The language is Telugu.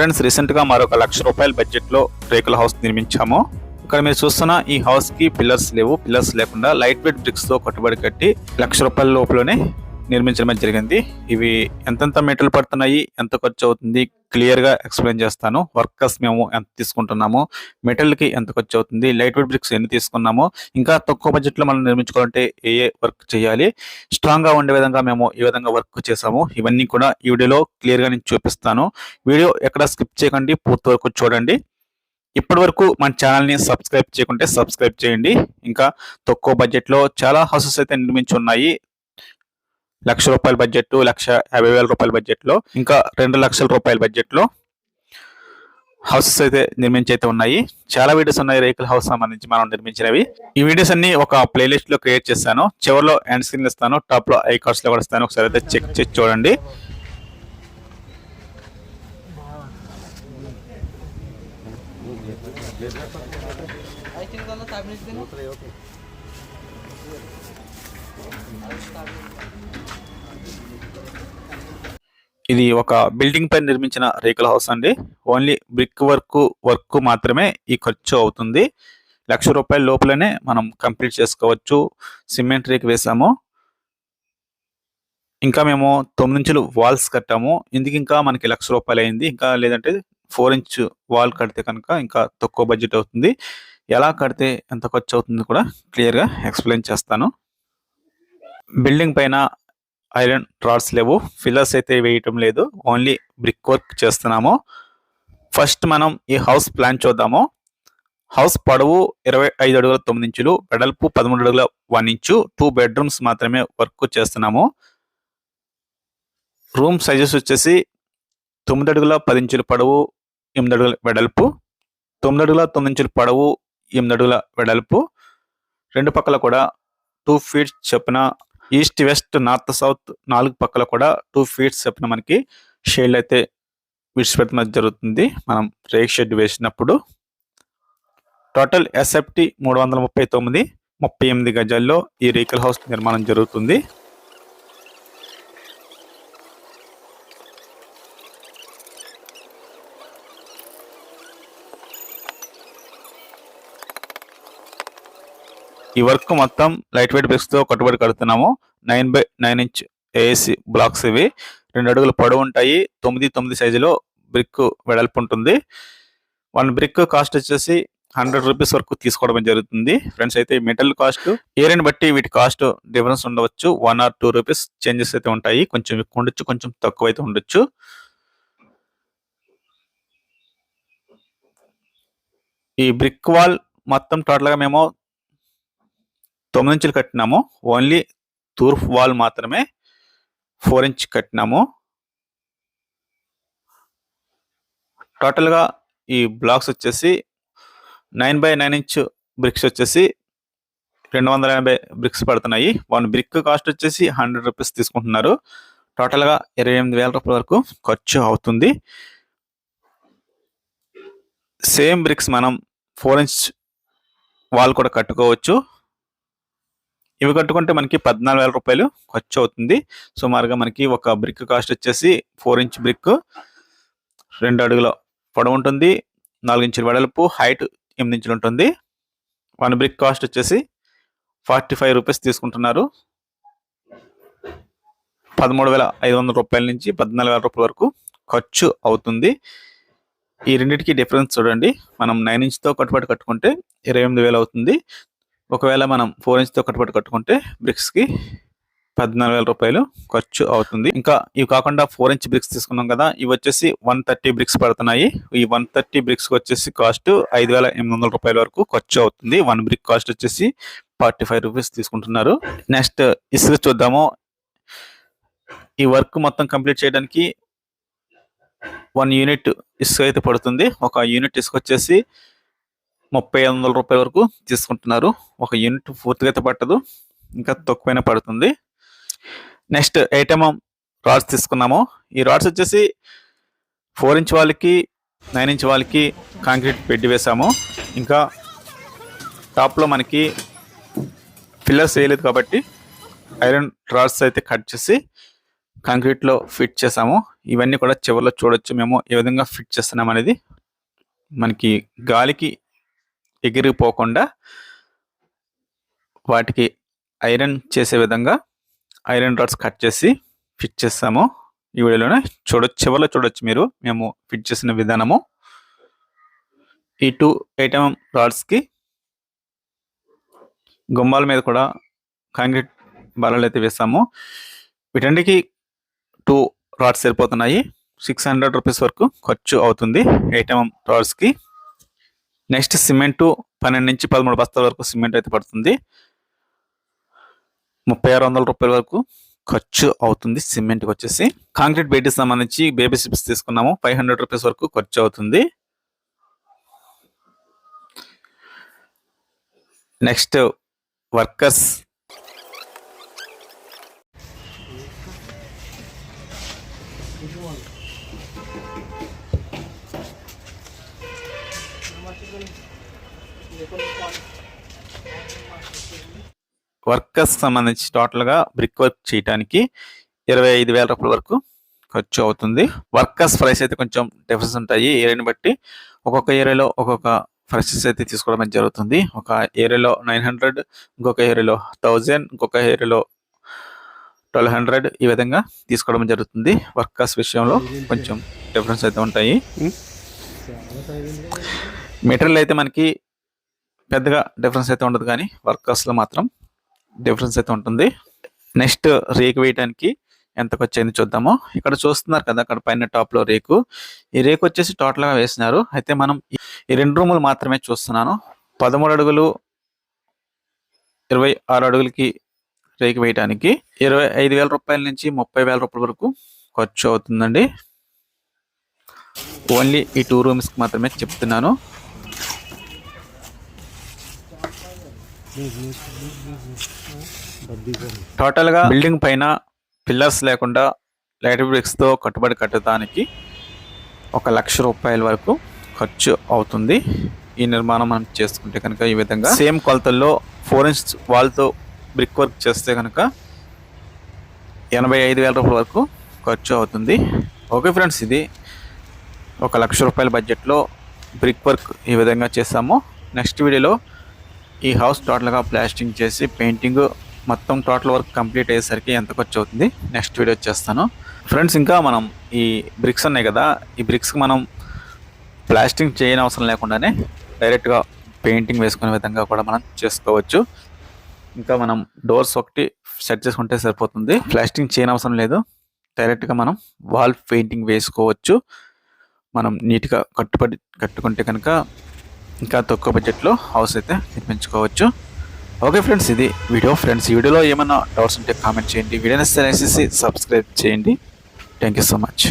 ఫ్రెండ్స్ రీసెంట్గా మరొక లక్ష రూపాయల బడ్జెట్లో రేకుల హౌస్ నిర్మించాము. ఇక్కడ మీరు చూస్తున్న ఈ హౌస్కి పిల్లర్స్ లేవు. పిల్లర్స్ లేకుండా లైట్ వెయిట్ బ్రిక్స్తో కట్టుబడి కట్టి లక్ష రూపాయల లోపలనే నిర్మించడం జరిగింది. ఇవి ఎంతెంత మెటీరియల్ పడుతున్నాయి ఎంత ఖర్చు అవుతుంది క్లియర్గా ఎక్స్ప్లెయిన్ చేస్తాను. వర్కర్స్ మేము ఎంత తీసుకుంటున్నాము మెటీరియల్కి ఎంత ఖర్చు అవుతుంది లైట్ వెయిట్ బ్రిక్స్ ఎన్ని తీసుకున్నాము ఇంకా తక్కువ బడ్జెట్లో మనం నిర్మించుకోవాలంటే ఏ ఏ వర్క్ చేయాలి స్ట్రాంగ్గా ఉండే విధంగా మేము ఈ విధంగా వర్క్ చేసాము ఇవన్నీ కూడా ఈ వీడియోలో క్లియర్గా నేను చూపిస్తాను. వీడియో ఎక్కడ స్కిప్ చేయకండి పూర్తి వరకు చూడండి. ఇప్పటి వరకు మన ఛానల్ని సబ్స్క్రైబ్ చేయకుంటే సబ్స్క్రైబ్ చేయండి. ఇంకా తక్కువ బడ్జెట్లో చాలా హౌసెస్ అయితే నిర్మించి ఉన్నాయి. లక్ష రూపాయల బడ్జెట్ లక్ష యాభై వేల రూపాయల బడ్జెట్లో ఇంకా రెండు లక్షల రూపాయల బడ్జెట్లో హౌసెస్ అయితే నిర్మించి అయితే ఉన్నాయి. చాలా వీడియోస్ ఉన్నాయి రేకుల హౌస్ సంబంధించి మనం నిర్మించినవి. ఈ వీడియోస్ అన్ని ఒక ప్లేలిస్ట్లో క్రియేట్ చేస్తాను. చివరిలో ఎండ్ స్క్రీన్ ఇస్తాను. టాప్లో ఐ కార్డ్స్లో కూడా ఇస్తాను. ఒకసారి అయితే చెక్ చేసి చూడండి. ఐదు ఇది ఒక బిల్డింగ్ పై నిర్మించిన రేకుల హౌస్ అండి. ఓన్లీ బ్రిక్ వర్క్ వర్క్ మాత్రమే ఈ ఖర్చు అవుతుంది. లక్ష రూపాయల లోపలనే మనం కంప్లీట్ చేసుకోవచ్చు. సిమెంట్ రేక్ వేసాము. ఇంకా మేము తొమ్మిది ఇంచులు వాల్స్ కట్టాము. ఇందుకు ఇంకా మనకి లక్ష రూపాయలు అయింది. ఇంకా లేదంటే ఫోర్ ఇంచ్ వాల్ కడితే కనుక ఇంకా తక్కువ బడ్జెట్ అవుతుంది. ఎలా కడితే ఎంత ఖర్చు అవుతుంది కూడా క్లియర్గా ఎక్స్ప్లెయిన్ చేస్తాను. బిల్డింగ్ పైన ఐరన్ రాడ్స్ లేవు. ఫిల్లర్స్ అయితే వేయటం లేదు. ఓన్లీ బ్రిక్ వర్క్ చేస్తున్నాము. ఫస్ట్ మనం ఈ హౌస్ ప్లాన్ చూద్దాము. హౌస్ పొడవు ఇరవై ఐదు అడుగుల తొమ్మిది ఇంచులు వెడల్పు పదమూడు అడుగుల వన్ ఇంచు టూ బెడ్రూమ్స్ మాత్రమే వర్క్ చేస్తున్నాము. రూమ్ సైజెస్ వచ్చేసి తొమ్మిది అడుగుల పది ఇంచుల పొడవు ఎనిమిది అడుగుల వెడల్పు తొమ్మిది అడుగుల తొమ్మిది ఇంచుల పొడవు ఎనిమిది అడుగుల వెడల్పు. రెండు పక్కల కూడా టూ ఫీట్స్ చొప్పున ఈస్ట్ వెస్ట్ నార్త్ సౌత్ నాలుగు పక్కల కూడా టూ ఫీట్స్ చెప్పిన మనకి షేడ్ అయితే విడిచిపెట్టడం జరుగుతుంది. మనం రేక్ షెడ్ వేసినప్పుడు టోటల్ ఎస్ఎఫ్టీ మూడు వందల ముప్పై తొమ్మిది ముప్పై ఎనిమిది గజాల్లో ఈ రేకుల హౌస్ నిర్మాణం జరుగుతుంది. ఈ వర్క్ మొత్తం లైట్ వెయిట్ బ్రిక్స్తో కట్టుబడి కడుతున్నాము. Nine by nine inch AC blocks ఇవి. రెండు అడుగులు పొడవు ఉంటాయి. తొమ్మిది తొమ్మిది సైజులో బ్రిక్ వెడల్పు ఉంటుంది. వన్ బ్రిక్ కాస్ట్ వచ్చేసి హండ్రెడ్ రూపీస్ వరకు తీసుకోవడం జరుగుతుంది. ఫ్రెండ్స్ అయితే మెటల్ కాస్ట్ ఏరియాని బట్టి వీటి కాస్ట్ డిఫరెన్స్ ఉండవచ్చు. One or two rupees changes అయితే ఉంటాయి. కొంచెం ఎక్కువ ఉండొచ్చు కొంచెం తక్కువ అయితే ఉండొచ్చు. ఈ బ్రిక్ వాల్ మొత్తం టోటల్గా మేము తొమ్మిది ఇంచులు కట్టినాము. ఓన్లీ తూర్పు వాల్ మాత్రమే ఫోర్ ఇంచ్ కట్టినాము. టోటల్గా ఈ బ్లాక్స్ వచ్చేసి nine by nine inch bricks వచ్చేసి రెండు వందల ఎనభై బ్రిక్స్ పడుతున్నాయి. వన్ బ్రిక్ కాస్ట్ వచ్చేసి హండ్రెడ్ రూపీస్ తీసుకుంటున్నారు. టోటల్గా ఇరవై ఎనిమిది వేల రూపాయల వరకు ఖర్చు అవుతుంది. సేమ్ బ్రిక్స్ మనం ఫోర్ ఇంచ్ వాల్ కూడా కట్టుకోవచ్చు. ఇవి కట్టుకుంటే మనకి పద్నాలుగు వేల రూపాయలు ఖర్చు అవుతుంది. సుమారుగా మనకి ఒక బ్రిక్ కాస్ట్ వచ్చేసి ఫోర్ ఇంచ్ బ్రిక్ రెండు అడుగుల పొడవు ఉంటుంది. నాలుగు ఇంచుల వెడల్పు హైట్ ఎనిమిది ఇంచులు ఉంటుంది. వన్ బ్రిక్ కాస్ట్ వచ్చేసి ఫార్టీ ఫైవ్ రూపీస్ తీసుకుంటున్నారు. పదమూడు వేల ఐదు వందల రూపాయల నుంచి పద్నాలుగు వేల రూపాయల వరకు ఖర్చు అవుతుంది. ఈ రెండింటికి డిఫరెన్స్ చూడండి. మనం నైన్ ఇంచ్తో కట్టుబడి కట్టుకుంటే ఇరవై ఎనిమిది వేలు అవుతుంది. ఒకవేళ మనం ఫోర్ ఇంచ్తో కట్టుబడి కట్టుకుంటే బ్రిక్స్కి పద్నాలుగు వేల రూపాయలు ఖర్చు అవుతుంది. ఇంకా ఇవి కాకుండా ఫోర్ ఇంచ్ బ్రిక్స్ తీసుకున్నాం కదా ఇవి వచ్చేసి వన్ థర్టీ బ్రిక్స్ పడుతున్నాయి. ఈ వన్ థర్టీ బ్రిక్స్ వచ్చేసి కాస్ట్ ఐదు వేల ఎనిమిది వందల రూపాయల వరకు ఖర్చు అవుతుంది. వన్ బ్రిక్ కాస్ట్ వచ్చేసి ఫార్టీ ఫైవ్ రూపీస్ తీసుకుంటున్నారు. నెక్స్ట్ ఇసుక చూద్దాము. ఈ వర్క్ మొత్తం కంప్లీట్ చేయడానికి వన్ యూనిట్ ఇసుక అయితే పడుతుంది. ఒక యూనిట్ ఇసుక వచ్చేసి ముప్పై ఐదు వందల రూపాయల వరకు తీసుకుంటున్నారు. ఒక యూనిట్ పూర్తిగా అయితే పట్టదు. ఇంకా తక్కువైనా పడుతుంది. నెక్స్ట్ ఐటమ్ రాడ్స్ తీసుకున్నాము. ఈ రాడ్స్ వచ్చేసి ఫోర్ ఇంచ్ వాళ్ళకి నైన్ ఇంచ్ వాళ్ళకి కాంక్రీట్ పెట్టి వేసాము. ఇంకా టాప్లో మనకి పిల్లర్స్ వేయలేదు కాబట్టి ఐరన్ రాడ్స్ అయితే కట్ చేసి కాంక్రీట్లో ఫిట్ చేసాము. ఇవన్నీ కూడా చివరిలో చూడొచ్చు మేము ఏ విధంగా ఫిట్ చేస్తున్నాం అనేది మనకి గాలికి ఎగిరిపోకుండా వాటికి ఐరన్ చేసే విధంగా ఐరన్ రాడ్స్ కట్ చేసి ఫిట్ చేస్తాము. ఈ వీడియోలోనే చూడొచ్చు చివరిలో చూడొచ్చు మీరు. మేము ఫిట్ చేసిన విధానము. ఈ టూ ఐటమ్ రాడ్స్కి గుమ్మాల మీద కూడా కాంక్రీట్ బాలలు అయితే వేస్తాము. వీటన్నిటికి టూ రాడ్స్ సరిపోతున్నాయి. సిక్స్ హండ్రెడ్ రూపీస్ వరకు ఖర్చు అవుతుంది ఐటమ్ రాడ్స్కి. నెక్స్ట్ సిమెంటు పన్నెండు నుంచి పదమూడు బస్తాల వరకు సిమెంట్ అయితే పడుతుంది. ముప్పై ఆరు వందల రూపాయల వరకు ఖర్చు అవుతుంది సిమెంట్కి వచ్చేసి. కాంక్రీట్ బేటీకి సంబంధించి బేబీ షిప్స్ తీసుకున్నాము. ఫైవ్ హండ్రెడ్ రూపీస్ వరకు ఖర్చు అవుతుంది. Next workers. వర్కర్స్ సంబంధించి టోటల్గా బ్రిక్ వర్క్ చేయడానికి ఇరవై ఐదు వేల రూపాయల వరకు ఖర్చు అవుతుంది. వర్కర్స్ ప్రైస్ అయితే కొంచెం డిఫరెన్స్ ఉంటాయి. ఏరియాని బట్టి ఒక్కొక్క ఏరియాలో ఒక్కొక్క ప్రైసెస్ అయితే తీసుకోవడం జరుగుతుంది. ఒక ఏరియాలో నైన్ హండ్రెడ్ ఇంకొక ఏరియాలో థౌజండ్ ఇంకొక ఏరియాలో ట్వెల్వ్ హండ్రెడ్ ఈ విధంగా తీసుకోవడం జరుగుతుంది. వర్కర్స్ విషయంలో కొంచెం డిఫరెన్స్ అయితే ఉంటాయి. మెటీరియల్ అయితే మనకి పెద్దగా డిఫరెన్స్ అయితే ఉండదు కానీ వర్కర్స్లో మాత్రం డిఫరెన్స్ అయితే ఉంటుంది. నెక్స్ట్ రేకు వేయడానికి ఎంత వచ్చేది చూద్దాము. ఇక్కడ చూస్తున్నారు కదా అక్కడ పైన టాప్లో రేకు ఈ రేకు వచ్చేసి టోటల్గా వేసినారు. అయితే మనం ఈ- ఈ రెండు రూములు మాత్రమే చూస్తున్నాను. పదమూడు అడుగులు ఇరవై ఆరు అడుగులకి రేకు వేయడానికి ఇరవై ఐదు వేల రూపాయల నుంచి ముప్పై వేల రూపాయల వరకు ఖర్చు అవుతుందండి. ఓన్లీ ఈ టూ రూమ్స్కి మాత్రమే చెప్తున్నాను. టోటల్గా బిల్డింగ్ పైన పిల్లర్స్ లేకుండా లైట్ బ్రిక్స్తో కట్టుబడి కట్టడానికి ఒక లక్ష రూపాయల వరకు ఖర్చు అవుతుంది. ఈ నిర్మాణం మనం చేసుకుంటే కనుక ఈ విధంగా సేమ్ కొలతల్లో ఫోర్ ఇంచ్ వాల్తో బ్రిక్ వర్క్ చేస్తే కనుక ఎనభై ఐదు వేల రూపాయల వరకు ఖర్చు అవుతుంది. ఓకే ఫ్రెండ్స్ ఇది ఒక లక్ష రూపాయల బడ్జెట్లో బ్రిక్ వర్క్ ఈ విధంగా చేస్తాము. నెక్స్ట్ వీడియోలో ఈ హౌస్ టోటల్గా ప్లాస్టింగ్ చేసి పెయింటింగ్ మొత్తం టోటల్ వర్క్ కంప్లీట్ అయ్యేసరికి ఎంత ఖర్చు అవుతుంది? నెక్స్ట్ వీడియో చేస్తాను. ఫ్రెండ్స్ ఇంకా మనం ఈ బ్రిక్స్ ఉన్నాయి కదా ఈ బ్రిక్స్కి మనం ప్లాస్టింగ్ చేయని అవసరం లేకుండానే డైరెక్ట్గా పెయింటింగ్ వేసుకునే విధంగా కూడా మనం చేసుకోవచ్చు. ఇంకా మనం డోర్స్ ఒకటి సెట్ చేసుకుంటే సరిపోతుంది. ప్లాస్టింగ్ చేయని అవసరం లేదు. డైరెక్ట్గా మనం వాల్ పెయింటింగ్ వేసుకోవచ్చు. మనం నీట్గా కట్టుబడి కట్టుకుంటే కనుక ఇంకా తక్కువ బడ్జెట్లో హౌస్ అయితే నిర్మించుకోవచ్చు. ఓకే ఫ్రెండ్స్ ఇది వీడియో ఫ్రెండ్స్ ఈ వీడియోలో ఏమైనా డౌట్స్ ఉంటే కామెంట్ చేయండి. వీడియోని సబ్స్క్రైబ్ చేయండి. Thank you so much